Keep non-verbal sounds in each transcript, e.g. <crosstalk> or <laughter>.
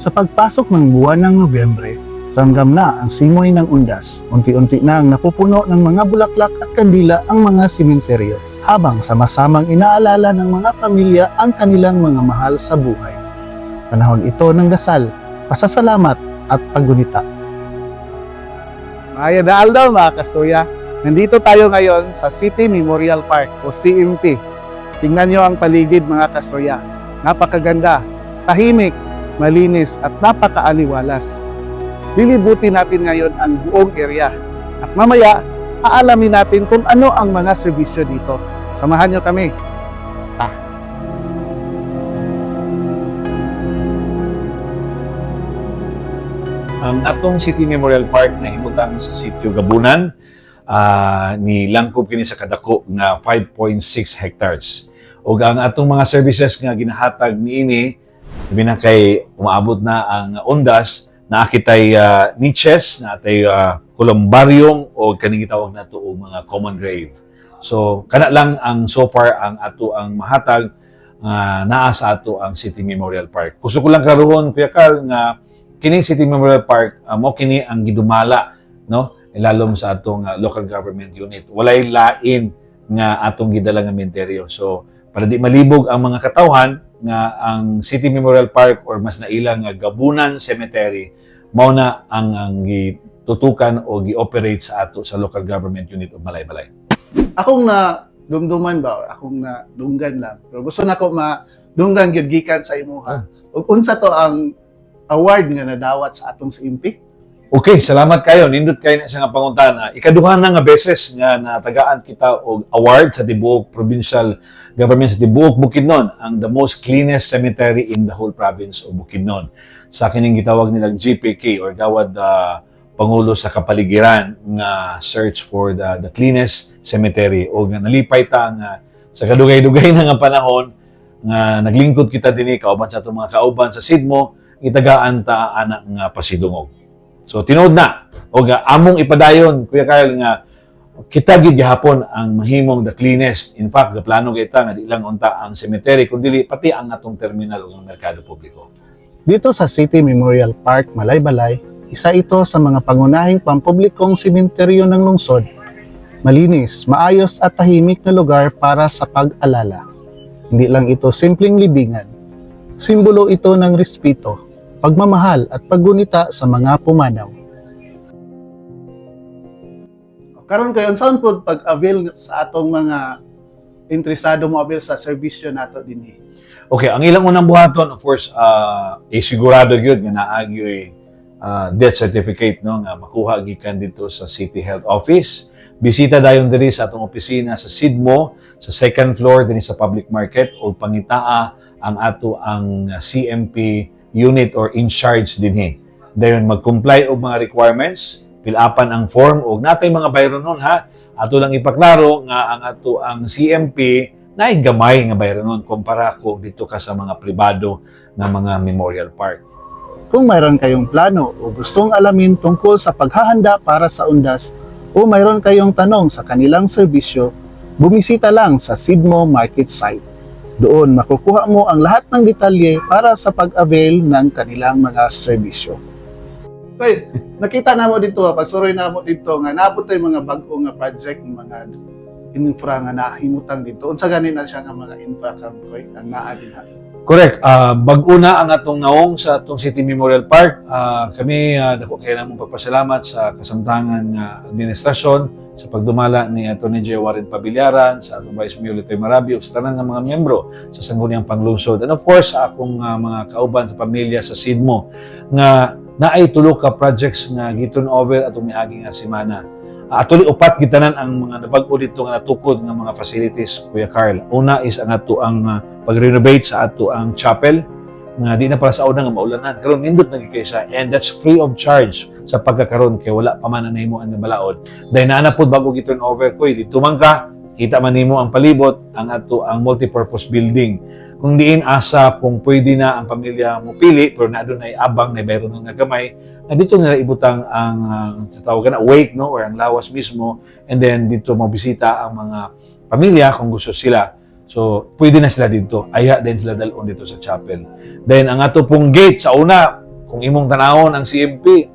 Sa pagpasok ng buwan ng Nobyembre, ramdam na ang simoy ng undas. Unti-unti na ang napupuno ng mga bulaklak at kandila ang mga simenteryo habang sama-samang inaalala ng mga pamilya ang kanilang mga mahal sa buhay. Panahon ito ng dasal, pasasalamat at paggunita. Maya na daw mga kastuya, nandito tayo ngayon sa City Memorial Park o CMP. Tingnan nyo ang paligid mga kastuya. Napakaganda, tahimik, malinis at napakaaliwalas. Lilibutin natin ngayon ang buong area. At mamaya, aalamin natin kung ano ang mga serbisyo dito. Samahan nyo kami. Ang atong City Memorial Park na himutang sa sitio Gabunan ah, ni langkob kini sa kadako nga 5.6 hectares. Ug ang atong mga services nga ginahatag niini labi na kay umaabot na ang ondas na kitay uh, niches na atay uh, kolumbaryong o kaning gitawag nato og mga common grave. So kana lang ang so far ang ato ang mahatag nga naa sa ato ang City Memorial Park. Gusto ko lang karoon Kuya Carl nga kining City Memorial Park uh, mo kini ang gidumala no ilalom sa atong uh, local government unit walay lain nga atong gidala nga menteryo so para di malibog ang mga katawhan nga ang City Memorial Park or mas naila nga Gabunan Cemetery mao na ang ang gitutukan o gi-operate sa ato sa local government unit of Malaybalay. Akong na dumduman ba or akong na dunggan lang. Pero gusto na ko ma dunggan gyud gikan sa imuha. Ug unsa to ang award nga nadawat sa atong CMP? Okay, salamat kayo. Nindot kayo na siya nga pangutana. Ikaduha na nga beses nga natagaan kita og award sa tibuok provincial government sa tibuok Bukidnon, ang the most cleanest cemetery in the whole province of Bukidnon. Sa kining gitawag nilang GPK or Gawad ah, Pangulo sa Kapaligiran nga search for the the cleanest cemetery o nga nalipay ta nga sa kadugay-dugay na nga panahon nga naglingkod kita dinhi kauban sa atong mga kauban sa Sidmo itagaan ta anak nga pasidungog. So tinuod na o ga among ipadayon Kuya Kyle nga kita gid gihapon ang mahimong the cleanest. In fact, gaplano kita nga di lang unta ang cemetery kundi pati ang atong terminal ug ang merkado publiko. Dito sa City Memorial Park, Malaybalay, isa ito sa mga pangunahing pampublikong simenteryo ng lungsod. Malinis, maayos at tahimik na lugar para sa pag-alala. Hindi lang ito simpleng libingan. Simbolo ito ng respeto, pagmamahal at paggunita sa mga pumanaw. Karon kayo saan po pag-avail sa atong mga interesado mo avail sa serbisyo nato dinhi? Okay, ang ilang unang buhaton, of course, uh, eh, sigurado yun nga naagyo eh, uh, death certificate no nga makuha gikan dito sa City Health Office. Bisita dayon diri sa atong opisina sa Sidmo sa second floor dinhi sa public market o pangitaa ang ato ang CMP unit or in charge dinhi. Dayon mag-comply og mga requirements, pilapan ang form og natay mga bayron nun ha. Ato lang ipaklaro nga ang ato ang CMP na gamay nga bayron nun kumpara ko dito ka sa mga pribado na mga memorial park. Kung mayroon kayong plano o gustong alamin tungkol sa paghahanda para sa undas o mayroon kayong tanong sa kanilang serbisyo, bumisita lang sa Sidmo Market Site. Doon makukuha mo ang lahat ng detalye para sa pag-avail ng kanilang mga serbisyo. Okay, nakita na mo dito, pagsuroy na mo dito nga naabot tay mga bag-o nga project mga infra nga nahimutang dito. Unsa gani na siya nga mga infra karon ang naa dinha. Correct. Uh, bag-una ang atong naong sa atong City Memorial Park. Ah, kami, uh, dako kayo namong pagpasalamat sa kasamtangan nga administrasyon sa pagdumala ni Atty. J. Warren Pabilyaran, sa atong Vice Mayor Litoy Marabio, sa tanan ng mga miyembro sa Sangguniang Panglungsod. And of course, sa akong ah, mga kauban sa pamilya sa Sidmo nga naay tulo ka projects nga giturn over atong miagi nga semana. Actually, upat gitanan ang mga nabag-o dito nga natukod nga mga facilities, Kuya Carl. Una is ang ato ang uh, pag-renovate sa ato ang chapel nga di na para sa una nga maulanan. Karon nindot na kay siya and that's free of charge sa pagkakaroon kay wala pa man na nahimo ang balaod. Dahil naana pod bago gi-turn over ko, di tumang ka, kita man nimo ang palibot ang ato ang multipurpose building. Kung diin asa kung pwede na ang pamilya mo pili pero na doon ay abang na bayro nga gamay na dito nila ibutang ang uh, tawag na wake no or ang lawas mismo and then dito mabisita ang mga pamilya kung gusto sila. So, pwede na sila dito. Aya din sila dalon dito sa chapel. Then, ang ato pong gate sa una, kung imong tanawon ang CMP,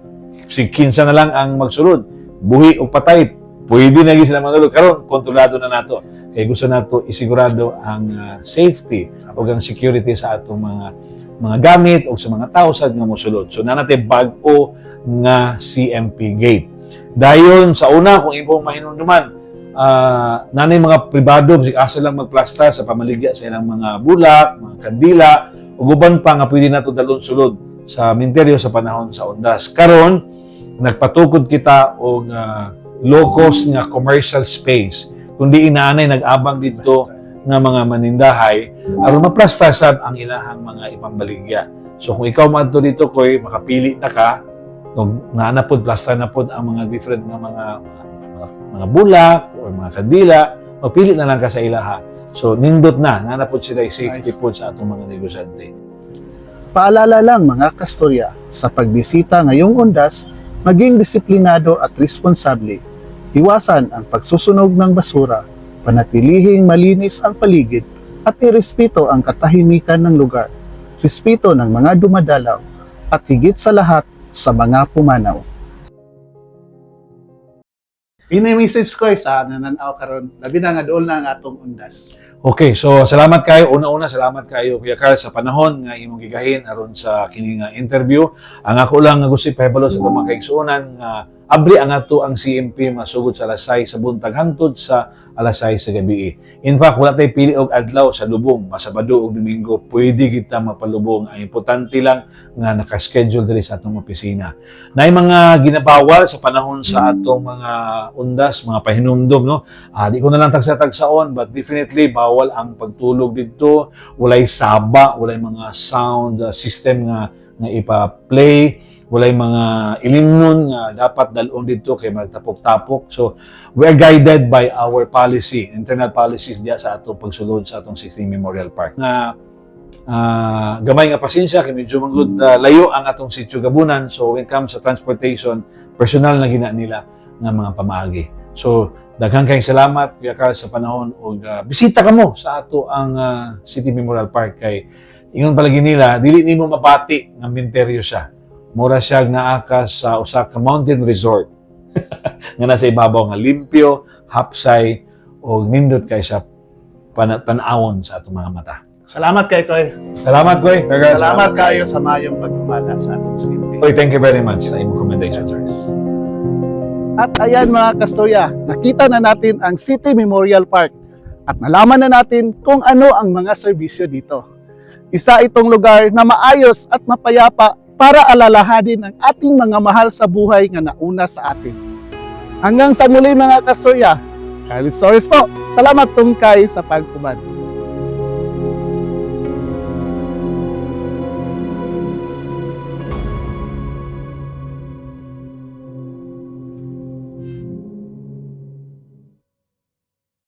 si kinsa na lang ang magsulod. Buhi o patay, pwede na sila manulog. Karon kontrolado na nato. Kaya gusto nato isigurado ang ah, safety o ang security sa atong mga mga gamit o sa mga tao sa nga mosulod. So na natin bag-o nga CMP gate. Dayon sa una kung imong mahinumduman, ah nanay mga pribado sig asa lang magplasta sa pamaligya sa ilang mga bulak, mga kandila, ug uban pa nga pwede nato dalon sulod sa minteryo sa panahon sa undas. Karon nagpatukod kita og ah, low cost nga commercial space kundi inaanay nag-abang dito nga mga manindahay aron maplasta sad ang ilahang mga ipambaligya. So kung ikaw maadto dito koy makapili ta ka kung naana pod plasta na pod ang mga different nga mga mga, mga bulak o mga kandila, mapili na lang ka sa ilaha. So nindot na, naana pod sila safety Nice. pod sa atong mga negosyante. Paalala lang mga kastorya, sa pagbisita ngayong undas, maging disiplinado at responsable. Iwasan ang pagsusunog ng basura, panatilihing malinis ang paligid, at irespeto ang katahimikan ng lugar, respeto ng mga dumadalaw, at higit sa lahat sa mga pumanaw. Ini-message ko sa nananaw karon, labi na nga doon na ang atong undas. Okay, so salamat kayo. Una-una, salamat kayo, Kuya Carl, sa panahon nga imong gigahin aron sa kini nga interview. Ang ako lang nga gusto ipahibalo sa mga kaigsuonan nga abri ang ato ang CMP masugod sa alasay sa buntag hangtod sa alasay sa gabi. In fact, wala tay pili og adlaw sa lubong, masabado og domingo, pwede kita mapalubong. Ang importante lang nga naka-schedule diri sa atong opisina. Nay mga ginabawal sa panahon sa atong mga undas, mga pahinumdom, no? Ah, di ko na lang tagsa-tagsaon, but definitely bawal ang pagtulog dito. Walay saba, walay mga sound uh, system nga nga ipa-play, walay mga ilimnon nga dapat dalon dito kay magtapok-tapok. So, we are guided by our policy, internal policies diya sa atong pagsulod sa atong Sistine Memorial Park. Nga ah, gamay nga pasensya kay medyo manggod ah, layo ang atong sitio Gabunan. So, when it comes sa transportation, personal na gina nila nga mga pamaagi. So, daghang kayong salamat Kuya Carl sa panahon ug ah, bisita ka mo sa ato ang ah, City Memorial Park kay ingon palagi nila dili nimo mabati nga minteryo siya. Mura siya naa ka sa usa ka mountain resort <laughs> nga nasa ibabaw nga limpyo, hapsay ug nindot kay sa panatawon sa atong mga mata. Salamat kay Koy. Salamat Carl. Salamat kayo sa mayong pagkumana sa atong skimping. Kuya, thank you very much sa imong commendations. At ayan mga kastorya, nakita na natin ang City Memorial Park at nalaman na natin kung ano ang mga serbisyo dito. Isa itong lugar na maayos at mapayapa para alalahanin ang ating mga mahal sa buhay nga nauna sa atin. Hanggang sa muli mga kastorya, Kylie Stories po, salamat tungkay sa pagkuman.